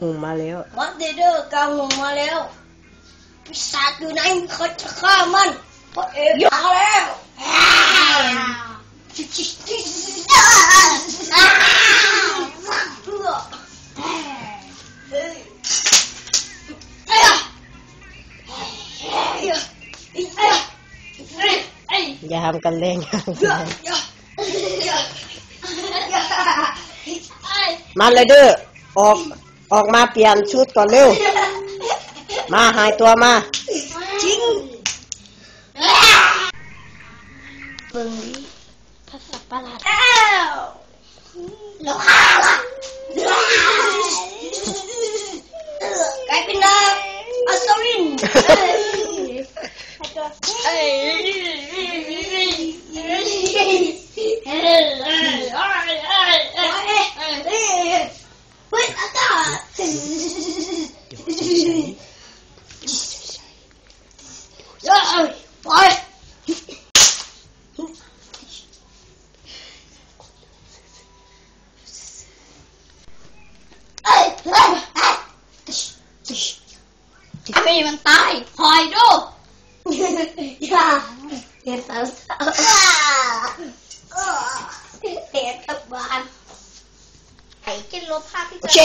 หูมาแล้วมัดเดเดอร์กางลงมาแล้วปีศาจอยู่ไหนเขาจะฆ่ามันพระเอกมาแล้วเอ้ยอย่าทำกันเล่นอย่าทำกันเล่นมาเลยเด้อออก ออกมาเปลี่ยนชุดก่อนเร็ว มาหายตัวมาจริงเบิ่งภาษาประหลาดอ้าวเราฆ่าละกลายเป็นนางอัศวินเอ้ยเฮ้ยอาก เอ้ยไปเอ้ยเอ้ยเอ้ยทำให้มันตายคอยดูอย่าเห็นสาวเห็นกับบ้านไอ้กินรถภาพที่โอจะเค